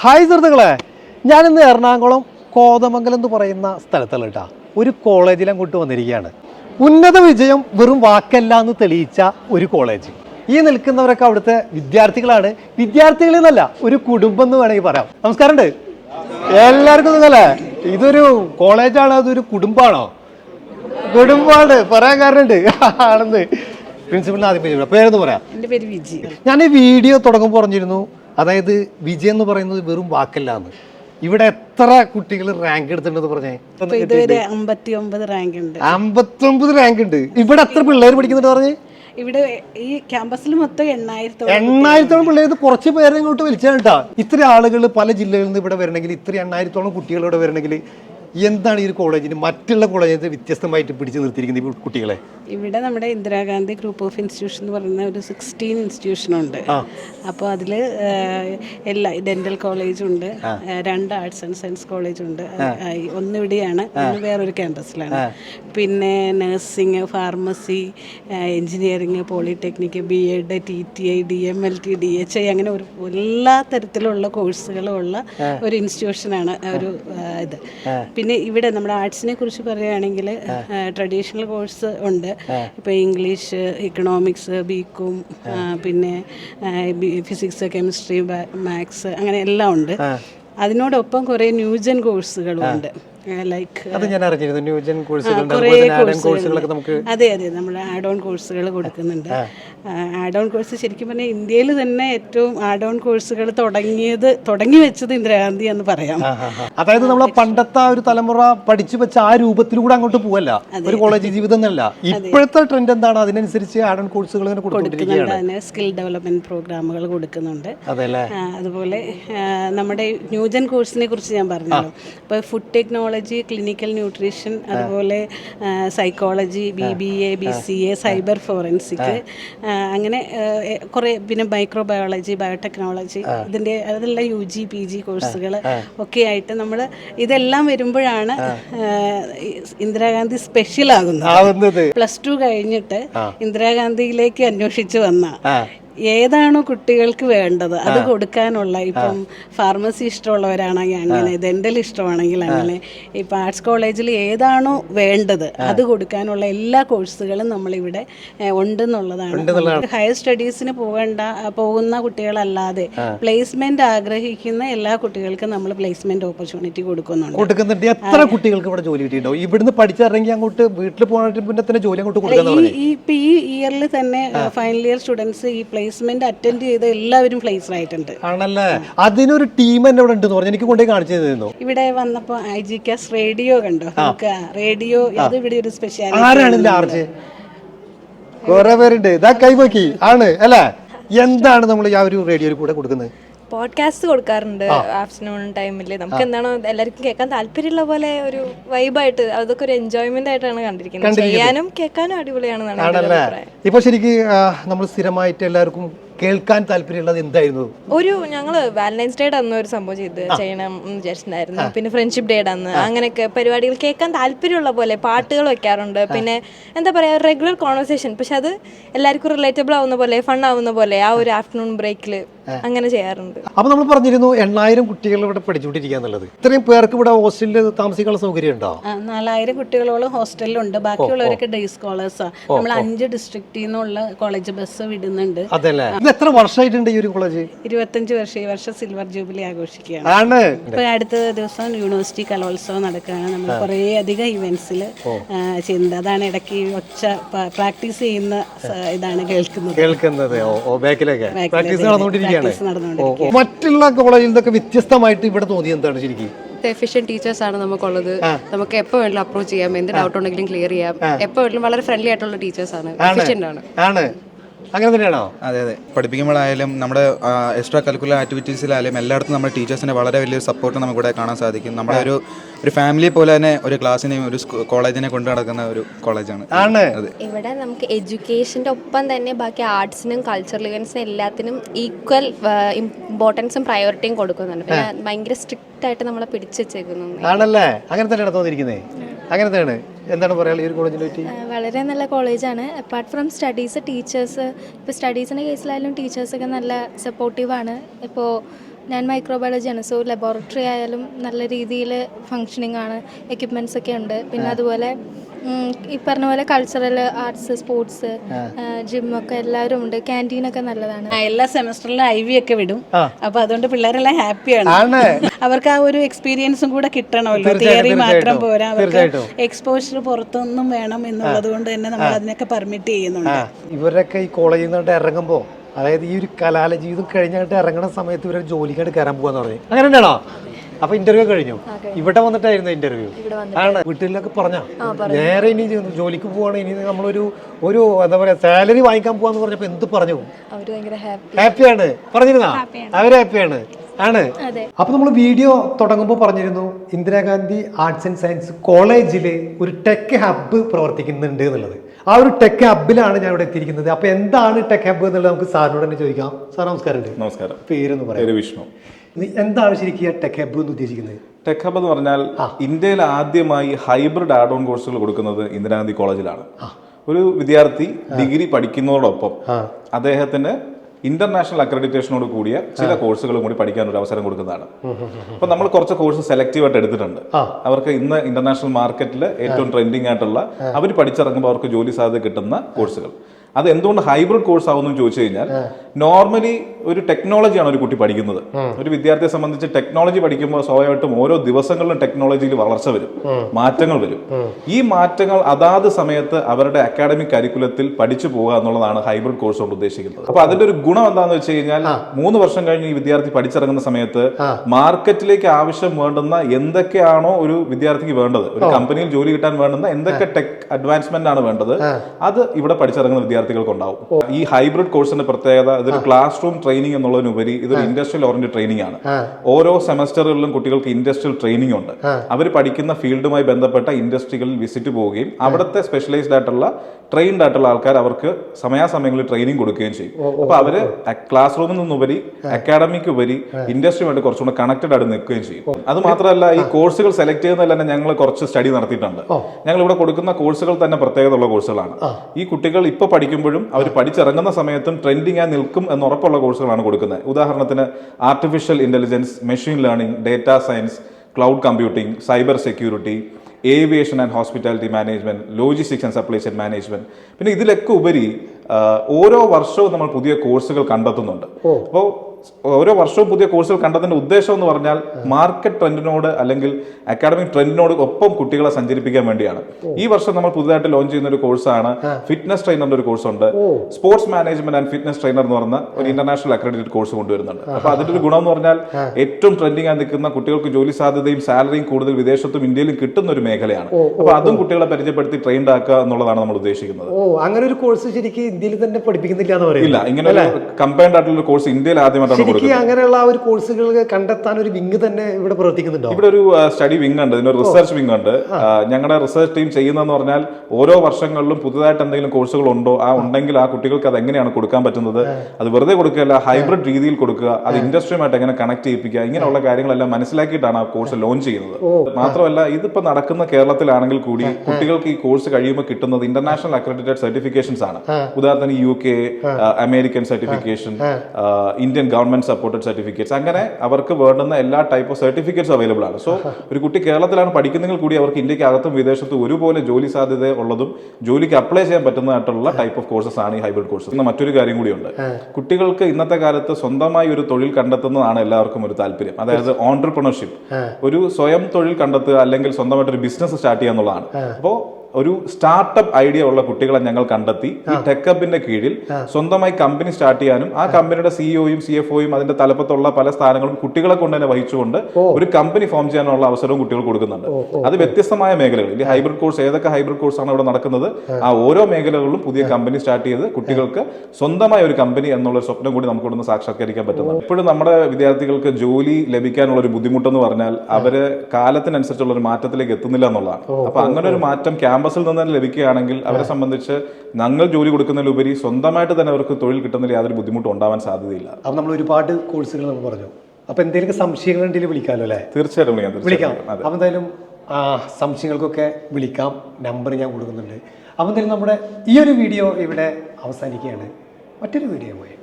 Hi സുഹൃത്തുക്കളെ ഞാനിന്ന് എറണാകുളം കോതമംഗലം എന്ന് പറയുന്ന സ്ഥലത്തുള്ള കേട്ടാ ഒരു കോളേജിലും അങ്ങോട്ട് വന്നിരിക്കുകയാണ്. ഉന്നത വിജയം വെറും വാക്കല്ല എന്ന് തെളിയിച്ച ഒരു കോളേജ് ഈ നിൽക്കുന്നവരൊക്കെ അവിടുത്തെ വിദ്യാർത്ഥികളാണ്. വിദ്യാർത്ഥികളിൽ നിന്നല്ല ഒരു കുടുംബം എന്ന് വേണമെങ്കിൽ പറയാം. നമസ്കാരമുണ്ട്. എല്ലാവർക്കും നിന്നല്ലേ ഇതൊരു കോളേജാണോ അതൊരു കുടുംബമാണോ? കുടുംബമാണ്. പറയാൻ കാരണമുണ്ട്. ആണെന്ന്. പ്രിൻസിപ്പലിന് ആദ്യം പേര് പേരെന്ന് പറയാം. എന്റെ പേര് വിജി. ഞാൻ ഈ വീഡിയോ തുടങ്ങുമ്പോൾ പറഞ്ഞിരുന്നു അതായത് വിജയം എന്ന് പറയുന്നത് വെറും വാക്കല്ല എന്ന് ഇവിടെ എത്ര കുട്ടികൾ റാങ്ക് എടുത്തിട്ടുണ്ടെന്ന് പറഞ്ഞേ? ഇതുവരെ അമ്പത്തി ഒമ്പത് റാങ്ക് ഉണ്ട്. അമ്പത്തൊമ്പത് റാങ്ക് ഉണ്ട്. ഇവിടെ എത്ര പിള്ളേർ പഠിക്കുന്നുണ്ട് പറഞ്ഞേ? ഇവിടെ ഈ ക്യാമ്പസിൽ മൊത്തം എണ്ണായിരത്തോളം എണ്ണായിരത്തോളം പിള്ളേർ കുറച്ച് പേരെ ഇങ്ങോട്ട് വലിച്ചാണ് കേട്ടോ ഇത്ര ആളുകൾ പല ജില്ലകളിൽ നിന്ന് ഇവിടെ വരണമെങ്കിൽ ഇത്ര എണ്ണായിരത്തോളം കുട്ടികൾ ഇവിടെ വരണമെങ്കിൽ എന്താണ് ഈ ഒരു കോളേജിന് മറ്റുള്ള കോളേജിന് വ്യത്യസ്തമായിട്ട് പിടിച്ചു നിർത്തിയിരിക്കുന്നത് ഈ കുട്ടികളെ? ഇവിടെ നമ്മുടെ ഇന്ദിരാഗാന്ധി ഗ്രൂപ്പ് ഓഫ് ഇൻസ്റ്റിറ്റ്യൂഷൻ എന്ന് പറയുന്ന ഒരു സിക്സ്റ്റീൻ ഇൻസ്റ്റിറ്റ്യൂഷൻ ഉണ്ട്. അപ്പോൾ അതിൽ എല്ലാ ഡെന്റൽ കോളേജ് ഉണ്ട് രണ്ട് ആർട്സ് ആൻഡ് സയൻസ് കോളേജ് ഉണ്ട്. ഒന്ന് വേറൊരു ക്യാമ്പസിലാണ്. പിന്നെ nursing pharmacy engineering polytechnic B Ed T T I D M L T D H I അങ്ങനെ ഒരു എല്ലാ തരത്തിലുള്ള കോഴ്സുകളും ഉള്ള ഒരു ഇൻസ്റ്റിറ്റ്യൂഷനാണ് ഒരു ഇത്. പിന്നെ ഇവിടെ നമ്മുടെ ആർട്സിനെ കുറിച്ച് പറയുകയാണെങ്കിൽ ട്രഡീഷണൽ കോഴ്സ് ഉണ്ട്. ഇപ്പോൾ ഇംഗ്ലീഷ് ഇക്കണോമിക്സ് ബികോം പിന്നെ ഫിസിക്സ് കെമിസ്ട്രി മാത്സ് അങ്ങനെ എല്ലാം ഉണ്ട്. അതിനോടൊപ്പം കുറേ ന്യൂജൻ കോഴ്സുകളും ഉണ്ട് ലൈക്ക് അത് ഞാൻ അറിഞ്ഞിരുന്നു. ന്യൂജൻ കോഴ്സുകൾ കോഴ്സുകളൊക്കെ നമുക്ക് അതെ അതെ നമ്മൾ ആഡ് ഓൺ കോഴ്സുകൾ കൊടുക്കുന്നുണ്ട്. ആഡ് ഓൺ കോഴ്സ് ശരിക്കും പറഞ്ഞാൽ ഇന്ത്യയിൽ തന്നെ ഏറ്റവും ആഡ് ഓൺ കോഴ്സുകൾ തുടങ്ങിയത് തുടങ്ങി വെച്ചത് ഇന്ദിരാഗാന്ധി എന്ന് പറയാം. അതായത് നമ്മളെ പണ്ടത്തെ ആ ഒരു തലമുറ പഠിച്ചു വെച്ച ആ രൂപത്തിലൂടെ അങ്ങോട്ട് പോവല്ല. ഒരു കോളേജ് ജീവിതം എന്നല്ല. ഇപ്പോഴത്തെ ട്രെൻഡ് എന്താണ്? അതിനനുസരിച്ച് ആഡ് ഓൺ കോഴ്സുകൾ സ്കിൽ ഡെവലപ്മെന്റ് പ്രോഗ്രാമുകൾ കൊടുക്കുന്നുണ്ട്. അതുപോലെ നമ്മുടെ ന്യൂജൻ കോഴ്സിനെ കുറിച്ച് ഞാൻ പറഞ്ഞല്ലോ. ഇപ്പൊ ഫുഡ് ടെക്നോളജി ക്ലിനിക്കൽ ന്യൂട്രീഷൻ അതുപോലെ psychology B B A B C A cyber forensic അങ്ങനെ കുറേ പിന്നെ മൈക്രോ ബയോളജി ബയോടെക്നോളജി ഇതിന്റെ അതെല്ലാം യു ജി പി ജി കോഴ്സുകൾ ഒക്കെ ആയിട്ട് നമ്മൾ ഇതെല്ലാം വരുമ്പോഴാണ് ഇന്ദിരാഗാന്ധി സ്പെഷ്യൽ ആകുന്നത്. പ്ലസ് ടു കഴിഞ്ഞിട്ട് ഇന്ദിരാഗാന്ധിയിലേക്ക് അന്വേഷിച്ച് വന്ന. ഏതാണോ കുട്ടികൾക്ക് വേണ്ടത് അത് കൊടുക്കാനുള്ള ഇപ്പം ഫാർമസി ഇഷ്ടമുള്ളവരാണെങ്കിൽ അങ്ങനെ ഡെന്റൽ ഇഷ്ടമാണെങ്കിൽ അങ്ങനെ ഇപ്പം ആർട്സ് കോളേജിൽ ഏതാണോ വേണ്ടത് അത് കൊടുക്കാനുള്ള എല്ലാ കോഴ്സുകളും നമ്മളിവിടെ ഉണ്ടെന്നുള്ളതാണ്. ഹയർ സ്റ്റഡീസിന് പോകേണ്ട പോകുന്ന കുട്ടികളല്ലാതെ പ്ലേസ്മെന്റ് ആഗ്രഹിക്കുന്ന എല്ലാ കുട്ടികൾക്കും നമ്മൾ പ്ലേസ്മെന്റ് ഓപ്പർച്യൂണിറ്റി കൊടുക്കുന്നുണ്ട്. കൊടുക്കുന്നുണ്ട്. എത്ര കുട്ടികൾക്ക് ഇവിടെ ജോലി കിട്ടിയിട്ടുണ്ടോ? ഇവിടുന്ന് പഠിച്ചിറങ്ങി അങ്ങോട്ട് വീട്ടിൽ പോകാനായിട്ട് പിന്നെ തന്നെ ജോലി അങ്ങോട്ട് ഈ ഈ ഇപ്പൊ ഈ ഇയറിൽ തന്നെ ഫൈനൽ ഇയർ സ്റ്റുഡൻസ് ഈ പ്ലേസ്മെന്റ് അറ്റൻഡ് ചെയ്ത എല്ലാവരും പ്ലേസ്ഡ് ആയിട്ടുണ്ട്. ആണല്ലേ? അതിനൊരു ടീം തന്നെ ഇവിടെ ഉണ്ടെന്ന് പറഞ്ഞു. എനിക്ക് കൊണ്ടുപോയി കാണിച്ചു തരുന്നു ഇവിടെ വന്നപ്പോ ഐ ജി കാസ് റേഡിയോ കണ്ടോ? നമുക്ക് റേഡിയോ അത് ഇവിടെ ഒരു സ്പെഷ്യാലിറ്റി ആരാണ് കുറെ പേരുണ്ട്. ഇതാ കൈപോക്കി ആണ് അല്ലേ? എന്താണ് നമ്മൾ ആ ഒരു റേഡിയോയിൽ കൂടെ കൊടുക്കുന്നത്? പോഡ്കാസ്റ്റ് കൊടുക്കാറുണ്ട് ആഫ്റ്റർനൂൺ ടൈമിൽ നമുക്ക് എന്താണോ എല്ലാവർക്കും കേൾക്കാൻ താല്പര്യമുള്ള പോലെ ഒരു വൈബായിട്ട് അതൊക്കെ ഒരു എൻജോയ്മെന്റ് ആയിട്ടാണ് കണ്ടിരിക്കുന്നത്. ചെയ്യാനും കേൾക്കാനും അടിപൊളിയാണെന്നാണ് ഇപ്പൊ ശരിക്ക് നമ്മൾ സ്ഥിരമായിട്ട് എല്ലാവർക്കും കേൾക്കാൻ താല്പര്യമുള്ളത് എന്തായിരുന്നു? ഒരു ഞങ്ങൾ വാലന്റൈൻസ് ഡേ അന്ന് ഒരു സംഭവം ചെയ്ത് ചെയ്യണം എന്ന് വിചാരിച്ചിട്ടുണ്ടായിരുന്നു. പിന്നെ ഫ്രണ്ട്ഷിപ്പ് ഡേയുടെ അന്ന്. അങ്ങനെയൊക്കെ പരിപാടികൾ കേൾക്കാൻ താല്പര്യമുള്ള പോലെ പാട്ടുകൾ വെക്കാറുണ്ട്. പിന്നെ എന്താ പറയാ റെഗുലർ കോൺവെർസേഷൻ പക്ഷെ അത് എല്ലാവർക്കും റിലേറ്റബിൾ ആവുന്ന പോലെ ഫൺ ആവുന്ന പോലെ ആ ഒരു ആഫ്റ്റർനൂൺ ബ്രേക്കിൽ അങ്ങനെ ചെയ്യാറുണ്ട്. അപ്പൊ നമ്മൾ പറഞ്ഞിരുന്നു എണ്ണായിരം കുട്ടികൾ ഇവിടെ പഠിച്ചുകൊണ്ടിരിക്കാന്നുള്ളത് ഇത്രയും പേർക്ക് ഇവിടെ ഹോസ്റ്റലിൽ താമസിക്കാനുള്ള സൗകര്യം ഉണ്ടോ? നാലായിരം കുട്ടികളോളം ഹോസ്റ്റലിലുണ്ട് ബാക്കിയുള്ളവരൊക്കെ ഡേ സ്കോളേഴ്സാണ് നമ്മൾ അഞ്ച് ഡിസ്ട്രിക്റ്റിൽ നിന്നുള്ള കോളേജ് ബസ് വിടുന്നുണ്ട്. അതല്ലേ? ഇത് എത്ര വർഷമായിട്ടുണ്ട് ഈ ഒരു കോളേജ് ഇരുപത്തഞ്ച് വർഷം ഈ വർഷം സിൽവർ ജൂബിലി ആഘോഷിക്കുകയാണ്. ആണ്. ഇപ്പൊ അടുത്ത ദിവസം യൂണിവേഴ്സിറ്റി കലോത്സവം നടക്കുകയാണ്. നമ്മൾ കുറേ അധികം ഇവന്റ്സിൽ ചെയ്യുന്നത് അതാണ് ഇടയ്ക്ക് ഒച്ച പ്രാക്ടീസ് ചെയ്യുന്ന ഇതാണ് കേൾക്കുന്നത്. കേൾക്കുന്നത്. ഓ ഓ ബാക്കിലൊക്കെ. പ്രാക്ടീസ് നടന്നുകൊണ്ടിരിക്കുകയാണ്. മറ്റുള്ള കോളേജിൽ നിന്നൊക്കെ വ്യത്യസ്തമായിട്ട് ഇവിടെ തോന്നിയത് എന്താണ് ശരിക്കും? എഫിഷ്യന്റ് ടീച്ചേഴ്സ് ആണ് നമുക്കുള്ളത്. നമുക്ക് എപ്പോൾ വേണമെങ്കിലും അപ്രോച്ച് ചെയ്യാം. എന്ത് ഡൗട്ട് ഉണ്ടെങ്കിലും ക്ലിയർ ചെയ്യാം. എപ്പോൾ വേണമെങ്കിലും വളരെ ഫ്രണ്ട്ലി ആയിട്ടുള്ള ടീച്ചേഴ്സ് ആണ്. എഫിഷ്യന്റ് ആണ്. ആണ്. അങ്ങനെ തന്നെയാണോ? അതെ അതെ. പഠിപ്പിക്കുമ്പോഴായാലും നമ്മുടെ എക്സ്ട്രാ കരിക്കുലർ ആക്ടിവിറ്റീസിലായാലും എല്ലായിടത്തും നമ്മുടെ ടീച്ചേഴ്സിന്റെ വളരെ വലിയൊരു സപ്പോർട്ട് നമുക്ക് ഇവിടെ കാണാൻ സാധിക്കും. നമ്മുടെ ഒരു ഒരു ഫാമിലി പോലെ തന്നെ ഒരു ക്ലാസ്സിനെയും ഒരു കോളേജിനെ കൊണ്ടു നടക്കുന്ന ഒരു കോളേജാണ് ആണ്. അതെ. ഇവിടെ നമുക്ക് എഡ്യൂക്കേഷന്റെ ഒപ്പം തന്നെ ബാക്കി ആർട്സിനും കൾച്ചറൽ ഇവൻസിനും എല്ലാത്തിനും ഈക്വൽ ഇമ്പോർട്ടൻസും പ്രയോറിറ്റിയും കൊടുക്കുന്നുണ്ട്. പിന്നെ ഭയങ്കര സ്ട്രിക്റ്റ് ആയിട്ട് നമ്മളെ പിടിച്ചു വെച്ചേക്കുന്നു ആണല്ലേ? അങ്ങനെ തന്നെയാണ് തോന്നിയിരിക്കുന്നത് അങ്ങനെ തന്നെയാണ്. എന്താണ് പറയാനുള്ളത് ഈ ഒരു കോളേജിനെ പറ്റി? വളരെ നല്ല കോളേജാണ്. അപ്പാർട്ട് ഫ്രം സ്റ്റഡീസ് ടീച്ചേഴ്സ് ഇപ്പോൾ സ്റ്റഡീസിന്റെ കേസിലായാലും ടീച്ചേഴ്സൊക്കെ നല്ല സപ്പോർട്ടീവാണ് ഇപ്പോൾ ഞാൻ മൈക്രോബയോളജിയാണ് സോ ലബോറട്ടറി ആയാലും നല്ല രീതിയിൽ ഫങ്ഷനിങ് ആണ്. എക്യുപ്മെന്റ്സ് ഒക്കെ ഉണ്ട്. പിന്നെ അതുപോലെ ഈ പറഞ്ഞ പോലെ കൾച്ചറൽ ആർട്സ് സ്പോർട്സ് ജിമ്മൊക്കെ എല്ലാവരും ഉണ്ട്. ക്യാന്റീൻ ഒക്കെ നല്ലതാണ്. എല്ലാ സെമസ്റ്ററിലും ഐ വി ഒക്കെ വിടും. അപ്പൊ അതുകൊണ്ട് പിള്ളേരെല്ലാം ഹാപ്പിയാണ്. അവർക്ക് ആ ഒരു എക്സ്പീരിയൻസും കൂടെ കിട്ടണമല്ലോ. തിയറി മാത്രം പോരാ. അവർക്ക് എക്സ്പോഷർ പുറത്തൊന്നും വേണം എന്നുള്ളത് കൊണ്ട് തന്നെ നമ്മൾ അതിനൊക്കെ പെർമിറ്റ് ചെയ്യുന്നുണ്ട്. ഇവരൊക്കെ ഈ കോളേജിൽ നിന്നിട്ട് ഇറങ്ങുമ്പോൾ അതായത് ഈ ഒരു കലാല ജീവിതം കഴിഞ്ഞിട്ട് ഇറങ്ങുന്ന സമയത്ത് ഇവർ ജോലിക്കായിട്ട് കയറാൻ പോകാന്ന് പറഞ്ഞു. അങ്ങനെ തന്നെയാണോ? അപ്പൊ ഇന്റർവ്യൂ കഴിഞ്ഞു? ഇവിടെ വന്നിട്ടായിരുന്നു ഇന്റർവ്യൂ ആണ് വീട്ടിലൊക്കെ പറഞ്ഞ? നേരെ ഇനി ജോലിക്ക് പോവാണ് ഇനി നമ്മളൊരു ഒരു എന്താ പറയാ സാലറി വാങ്ങിക്കാൻ പോവാന്ന് പറഞ്ഞപ്പോ എന്ത് പറഞ്ഞു? അവർ ഭയങ്കര ഹാപ്പി ഹാപ്പിയാണ് പറഞ്ഞിരുന്നാ? അവർ ഹാപ്പിയാണ് ആണ്. അപ്പൊ നമ്മൾ വീഡിയോ തുടങ്ങുമ്പോൾ പറഞ്ഞിരുന്നു ഇന്ദിരാഗാന്ധി ആർട്സ് ആൻഡ് സയൻസ് കോളേജിൽ ഒരു ടെക് ഹബ്ബ് പ്രവർത്തിക്കുന്നുണ്ട് എന്നുള്ളത്. ആ ഒരു ടെക് ഹബ്ബിലാണ് ഞാൻ ഇവിടെ എത്തിയിരിക്കുന്നത്. അപ്പൊ എന്താണ് ടെക് ഹബ്ബ് എന്നുള്ളത് നമുക്ക് സാറിനോട് തന്നെ ചോദിക്കാം. സാർ നമസ്കാരം നമസ്കാരം. പേരെന്ന് പറയാം പേര് വിഷ്ണു. എന്താണ് ശരിക്കും ടെക് ഹബ്ബ് എന്ന് ഉദ്ദേശിക്കുന്നത്? ടെക് ഹബ് എന്ന് പറഞ്ഞാൽ ഇന്ത്യയിൽ ആദ്യമായി ഹൈബ്രിഡ് ആഡ് ഓൺ കോഴ്സുകൾ കൊടുക്കുന്നത് ഇന്ദിരാഗാന്ധി കോളേജിലാണ്. ഒരു വിദ്യാർത്ഥി ഡിഗ്രി പഠിക്കുന്നതോടൊപ്പം അദ്ദേഹത്തിന് ഇന്റർനാഷണൽ അക്രഡിറ്റേഷനോട് കൂടിയ ചില കോഴ്സുകളും കൂടി പഠിക്കാൻ ഒരു അവസരം കൊടുക്കുന്നതാണ്. അപ്പൊ നമ്മൾ കുറച്ച് കോഴ്സ് സെലക്റ്റീവ് ആയിട്ട് എടുത്തിട്ടുണ്ട്. അവർക്ക് ഇന്ന് ഇന്റർനാഷണൽ മാർക്കറ്റിൽ ഏറ്റവും ട്രെൻഡിങ് ആയിട്ടുള്ള അവർ പഠിച്ചിറങ്ങുമ്പോൾ അവർക്ക് ജോലി സാധ്യത കിട്ടുന്ന കോഴ്സുകൾ അത് എന്തുകൊണ്ട് ഹൈബ്രിഡ് കോഴ്സ് ആവുന്നു ചോദിച്ചു കഴിഞ്ഞാൽ നോർമലി ഒരു ടെക്നോളജിയാണ് ഒരു കുട്ടി പഠിക്കുന്നത്. ഒരു വിദ്യാർത്ഥിയെ സംബന്ധിച്ച് ടെക്നോളജി പഠിക്കുമ്പോൾ സ്വാഭാവികമായിട്ടും ഓരോ ദിവസങ്ങളിലും ടെക്നോളജിയിൽ വളർച്ച വരും മാറ്റങ്ങൾ വരും. ഈ മാറ്റങ്ങൾ അതാത് സമയത്ത് അവരുടെ അക്കാഡമിക് കരിക്കുലത്തിൽ പഠിച്ചു പോകുക എന്നുള്ളതാണ് ഹൈബ്രിഡ് കോഴ്സ് കൊണ്ട് ഉദ്ദേശിക്കുന്നത്. അപ്പൊ അതിന്റെ ഒരു ഗുണം എന്താണെന്ന് വെച്ച് കഴിഞ്ഞാൽ മൂന്ന് വർഷം കഴിഞ്ഞ് ഈ വിദ്യാർത്ഥി പഠിച്ചിറങ്ങുന്ന സമയത്ത് മാർക്കറ്റിലേക്ക് ആവശ്യം വേണ്ടുന്ന എന്തൊക്കെയാണോ ഒരു വിദ്യാർത്ഥിക്ക് വേണ്ടത് ഒരു കമ്പനിയിൽ ജോലി കിട്ടാൻ വേണ്ടുന്ന എന്തൊക്കെ ടെക് അഡ്വാൻസ്മെന്റ് ആണ് വേണ്ടത് അത് ഇവിടെ പഠിച്ചിറങ്ങുന്ന വിദ്യാർത്ഥികൾക്ക് ഉണ്ടാവും ഈ ഹൈബ്രിഡ് കോഴ്സിന്റെ പ്രത്യേകത ഇതൊരു ക്ലാസ് റൂം ട്രെയിനിങ് എന്നുള്ളതിനുപരി ഇതൊരു ഇൻഡസ്ട്രിയൽ ഓറിയന്റഡ് ട്രെയിനിങ് ആണ്. ഓരോ സെമസ്റ്ററുകളിലും കുട്ടികൾക്ക് ഇൻഡസ്ട്രിയൽ ട്രെയിനിങ് ഉണ്ട്. അവർ പഠിക്കുന്ന ഫീൽഡുമായി ബന്ധപ്പെട്ട ഇൻഡസ്ട്രികളിൽ വിസിറ്റ് പോവുകയും അവിടുത്തെ സ്പെഷ്യലൈസ്ഡ് ആയിട്ടുള്ള ട്രെയിൻഡ് ആയിട്ടുള്ള ആൾക്കാർ അവർക്ക് സമയാസമയങ്ങളിൽ ട്രെയിനിങ് കൊടുക്കുകയും ചെയ്യും. അപ്പൊ അവർ ക്ലാസ് റൂമിൽ നിന്നുപരി അക്കാഡമിക്ക് ഉപരി ഇൻഡസ്ട്രിയുമായിട്ട് കുറച്ചുകൂടെ കണക്റ്റഡ് ആയിട്ട് നിൽക്കുകയും ചെയ്യും. അത് മാത്രമല്ല ഈ കോഴ്സുകൾ സെലക്ട് ചെയ്യുന്നതിൽ തന്നെ ഞങ്ങൾ കുറച്ച് സ്റ്റഡി നടത്തിയിട്ടുണ്ട്. ഞങ്ങൾ ഇവിടെ കൊടുക്കുന്ന കോഴ്സുകൾ തന്നെ പ്രത്യേകത ഉള്ള കോഴ്സുകളാണ് ഈ കുട്ടികൾ ഇപ്പൊ പഠിക്കുമ്പോഴും അവർ പഠിച്ചിറങ്ങുന്ന സമയത്തും ട്രെൻഡിങ് ആയി നിൽക്കും എന്ന് ഉറപ്പുള്ള കോഴ്സുകളാണ് കൊടുക്കുന്നത്. ഉദാഹരണത്തിന് artificial intelligence machine learning data science cloud computing cyber security aviation and hospitality management logistics and supply chain management പിന്നെ ഇതിലൊക്കെ ഉപരി ഓരോ വർഷവും നമ്മൾ പുതിയ കോഴ്സുകൾ കണ്ടെത്തുന്നുണ്ട്. അപ്പോൾ ഓരോ വർഷവും പുതിയ കോഴ്സുകൾ കണ്ടതിന്റെ ഉദ്ദേശം എന്ന് പറഞ്ഞാൽ മാർക്കറ്റ് ട്രെൻഡിനോട് അല്ലെങ്കിൽ അക്കാഡമിക് ട്രെൻഡിനോട് ഒപ്പം കുട്ടികളെ സഞ്ചരിപ്പിക്കാൻ വേണ്ടിയാണ്. ഈ വർഷം നമ്മൾ പുതുതായിട്ട് ലോഞ്ച് ചെയ്യുന്ന ഒരു കോഴ്സാണ് ഫിറ്റ്നസ് ട്രെയിനറിന്റെ ഒരു കോഴ്സ് ഉണ്ട്. Sports management and fitness trainer എന്ന് പറഞ്ഞ ഒരു ഇന്റർനാഷണൽ അക്രഡിറ്റഡ് കോഴ്സ് കൊണ്ടുവരുന്നുണ്ട്. അപ്പോൾ അതിന്റെ ഒരു ഗുണം എന്ന് പറഞ്ഞാൽ ഏറ്റവും ട്രെൻഡിംഗ് ആയി നിൽക്കുന്ന കുട്ടികൾക്ക് ജോലി സാധ്യതയും സാലറിയും കൂടുതൽ വിദേശത്തും ഇന്ത്യയിലും കിട്ടുന്ന ഒരു മേഖലയാണ്. അപ്പോൾ അതും കുട്ടികളെ പരിചയപ്പെടുത്തി ട്രെയിൻഡ് ആക്കുക എന്നുള്ളതാണ് നമ്മൾ ഉദ്ദേശിക്കുന്നത്. അങ്ങനെ ഒരു കോഴ്സ് ശരിക്കും ഇന്ത്യയിൽ തന്നെ പഠിപ്പിക്കുന്നില്ല ഇല്ല ഇങ്ങനെ കമ്പൈൻഡ് ആയിട്ടുള്ള ഒരു കോഴ്സ് ഇന്ത്യയിൽ ആദ്യമായിട്ടാണ് ശരിക്കും അങ്ങനെയുള്ള ആ ഒരു കോഴ്സുകൾ കണ്ടെത്താൻ ഒരു വിങ് തന്നെ ഇവിടെ പ്രവർത്തിക്കുന്നുണ്ടോ? ഇവിടെ ഒരു സ്റ്റഡി വിങ് ഉണ്ട്. ഇതിനൊരു റിസർച്ച് വിങ് ഉണ്ട്. ഞങ്ങളുടെ റിസർച്ച് ടീം ചെയ്യുന്നതെന്ന് പറഞ്ഞാൽ ഓരോ വർഷങ്ങളിലും പുതുതായിട്ട് എന്തെങ്കിലും കോഴ്സുകൾ ഉണ്ടോ ആ ഉണ്ടെങ്കിൽ ആ കുട്ടികൾക്ക് അത് എങ്ങനെയാണ് കൊടുക്കാൻ പറ്റുന്നത്? അത് വെറുതെ കൊടുക്കുകയല്ല ഹൈബ്രിഡ് രീതിയിൽ കൊടുക്കുക അത് ഇൻഡസ്ട്രിയുമായിട്ട് എങ്ങനെ കണക്ട് ചെയ്യിപ്പിക്കുക ഇങ്ങനെയുള്ള കാര്യങ്ങളെല്ലാം മനസ്സിലാക്കിയിട്ടാണ് ആ കോഴ്സ് ലോഞ്ച് ചെയ്യുന്നത്. മാത്രമല്ല ഇതിപ്പോ നടക്കുന്ന കേരളത്തിലാണെങ്കിൽ കൂടി കുട്ടികൾക്ക് ഈ കോഴ്സ് കഴിയുമ്പോൾ കിട്ടുന്നത് ഇന്റർനാഷണൽ അക്രഡിറ്റഡ് സർട്ടിഫിക്കേഷൻസ് ആണ് ഉദാഹരണത്തിന് U K American certification Indian government supported certificates അങ്ങനെ അവർക്ക് വേണ്ടുന്ന എല്ലാ ടൈപ്പ് ഓഫ് സർട്ടിഫിക്കറ്റ്സ് അവൈലബിൾ ആണ്. സോ ഒരു കുട്ടി കേരളത്തിലാണ് പഠിക്കുന്നെങ്കിൽ കൂടി അവർക്ക് ഇന്ത്യയ്ക്ക് അകത്തും വിദേശത്തും ഒരുപോലെ ജോലി സാധ്യത ഉള്ളതും ജോലിക്ക് അപ്ലൈ ചെയ്യാൻ പറ്റുന്നതായിട്ടുള്ള ടൈപ്പ് ഓഫ് കോഴ്സസ് ആണ് ഈ ഹൈബ്രിഡ് കോഴ്സസ് എന്ന മറ്റൊരു കാര്യം കൂടിയുണ്ട് കുട്ടികൾക്ക് ഇന്നത്തെ കാലത്ത് സ്വന്തമായി ഒരു തൊഴിൽ കണ്ടെത്തുന്നതാണ് എല്ലാവർക്കും ഒരു താല്പര്യം. അതായത് ഓൺടർപ്രണർഷിപ്പ് ഒരു സ്വയം തൊഴിൽ കണ്ടെത്തുക അല്ലെങ്കിൽ സ്വന്തമായിട്ട് ഒരു ബിസിനസ് സ്റ്റാർട്ട് ചെയ്യുക എന്നുള്ളതാണ്. അപ്പോൾ ഒരു സ്റ്റാർട്ടപ്പ് ഐഡിയ ഉള്ള കുട്ടികളെ ഞങ്ങൾ കണ്ടെത്തി. ഈ ടെക്കപ്പിന്റെ കീഴിൽ സ്വന്തമായി കമ്പനി സ്റ്റാർട്ട് ചെയ്യാനും ആ കമ്പനിയുടെ സിഇഒയും സി എഫ് ഒയും അതിന്റെ തലപ്പത്തുള്ള പല സ്ഥാനങ്ങളും കുട്ടികളെ കൊണ്ട് തന്നെ വഹിച്ചുകൊണ്ട് ഒരു കമ്പനി ഫോം ചെയ്യാനുള്ള അവസരവും കുട്ടികൾ കൊടുക്കുന്നുണ്ട്. അത് വ്യത്യസ്തമായ മേഖലകൾ ഈ ഹൈബ്രിഡ് കോഴ്സ് ഏതൊക്കെ ഹൈബ്രിഡ് കോഴ്സ് ആണ് ഇവിടെ നടക്കുന്നത്? ആ. ഓരോ മേഖലകളിലും പുതിയ കമ്പനി സ്റ്റാർട്ട് ചെയ്ത് കുട്ടികൾക്ക് സ്വന്തമായ ഒരു കമ്പനി എന്നുള്ള സ്വപ്നം കൂടി നമുക്ക് ഇവിടുന്ന് സാക്ഷാത്കരിക്കാൻ പറ്റുന്നുണ്ട്. ഇപ്പോഴും നമ്മുടെ വിദ്യാർത്ഥികൾക്ക് ജോലി ലഭിക്കാനുള്ള ഒരു ബുദ്ധിമുട്ടെന്ന് പറഞ്ഞാൽ അവർ കാലത്തിനനുസരിച്ചുള്ള ഒരു മാറ്റത്തിലേക്ക് എത്തുന്നില്ല എന്നുള്ളതാണ്. അപ്പൊ അങ്ങനെ ഒരു മാറ്റം ക്യാമ്പസിൽ നിന്ന് തന്നെ ലഭിക്കുകയാണെങ്കിൽ അവരെ സംബന്ധിച്ച് ഞങ്ങൾ ജോലി കൊടുക്കുന്നതിലുപരി സ്വന്തമായിട്ട് തന്നെ അവർക്ക് തൊഴിൽ കിട്ടുന്നതിൽ യാതൊരു ബുദ്ധിമുട്ടും ഉണ്ടാവാൻ സാധ്യതയില്ല. അപ്പം നമ്മൾ ഒരുപാട് കോഴ്സുകൾ നമ്മൾ പറഞ്ഞു. അപ്പൊ എന്തെങ്കിലും സംശയങ്ങൾ ഉണ്ടെങ്കിൽ വിളിക്കാമല്ലോ അല്ലേ? തീർച്ചയായിട്ടും വിളിക്കാം വിളിക്കാം. അപ്പം എന്തായാലും സംശയങ്ങൾക്കൊക്കെ വിളിക്കാം. നമ്പർ ഞാൻ കൊടുക്കുന്നുണ്ട്. അപ്പം എന്തായാലും നമ്മുടെ ഈ ഒരു വീഡിയോ ഇവിടെ അവസാനിക്കുകയാണ്. മറ്റൊരു വീഡിയോ പോയി